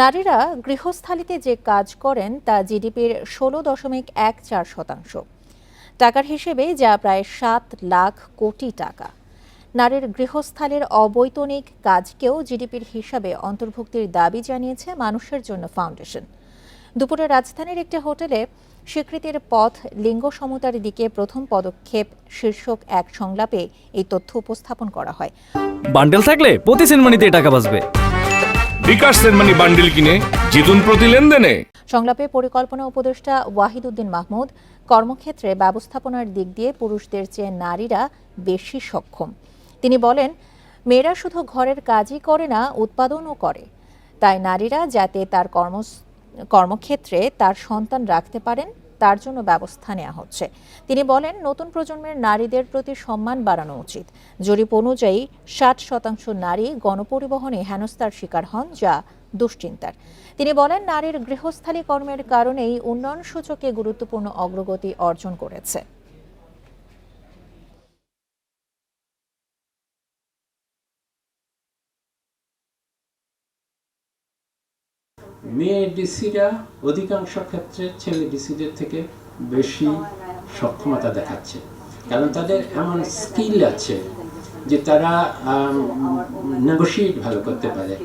নারীরা গৃহস্থালিতে যে কাজ করেন তা জিডিপির ষোলো দশমিক এক চার শতাংশ। টাকার হিসেবে যা প্রায় সাত লাখ কোটি টাকা। নারীর গৃহস্থালির অবৈতনিক কাজকেও জিডিপির হিসাবে অন্তর্ভুক্তির দাবি জানিয়েছে মানুষের জন্য ফাউন্ডেশন। দুপুরে রাজধানীর একটি হোটেলে স্বীকৃতির পথ লিঙ্গ সমতার দিকে প্রথম পদক্ষেপ শীর্ষক এক সংলাপে এই তথ্য উপস্থাপন করা হয়। বান্ডেল থাকলে প্রতি সেনমানিতে টাকা বাঁচবে। বিকাশ সেনমানি বান্ডিল কিনে জিতুন প্রতি লেনদেনে। সংলাপে পরিকল্পনা উপদেষ্টা ওয়াহিদ উদ্দিন মাহমুদ, কর্মক্ষেত্রে ব্যবস্থাপনার দিক দিয়ে পুরুষদের চেয়ে নারীরা বেশি সক্ষম। তিনি বলেন, মেয়েরা শুধু ঘরের কাজই করে না, উৎপাদনও করে। তাই নারীরা যাতে তার কর্ম কর্মক্ষেত্রে তার সন্তান রাখতে পারেন তার জন্য ব্যবস্থা নেওয়া হচ্ছে। তিনি বলেন, নতুন প্রজন্মের নারীদের প্রতি সম্মান বাড়ানো উচিত। জরিপ অনুযায়ী, ষাট শতাংশ নারী গণপরিবহনে হেনস্থার শিকার হন, যা দুশ্চিন্তার। তিনি বলেন, নারীর গৃহস্থালী কর্মের কারণেই উন্নয়ন সূচকে গুরুত্বপূর্ণ অগ্রগতি অর্জন করেছে। মেয়ে ডিসিরা অধিকাংশ ক্ষেত্রে ছেলে ডিসিদের থেকে বেশি সক্ষমতা দেখাচ্ছে। কারণ তাদের এমন স্কিল আছে যে তারা নেগোশিয়েট ভালো করতে পারে।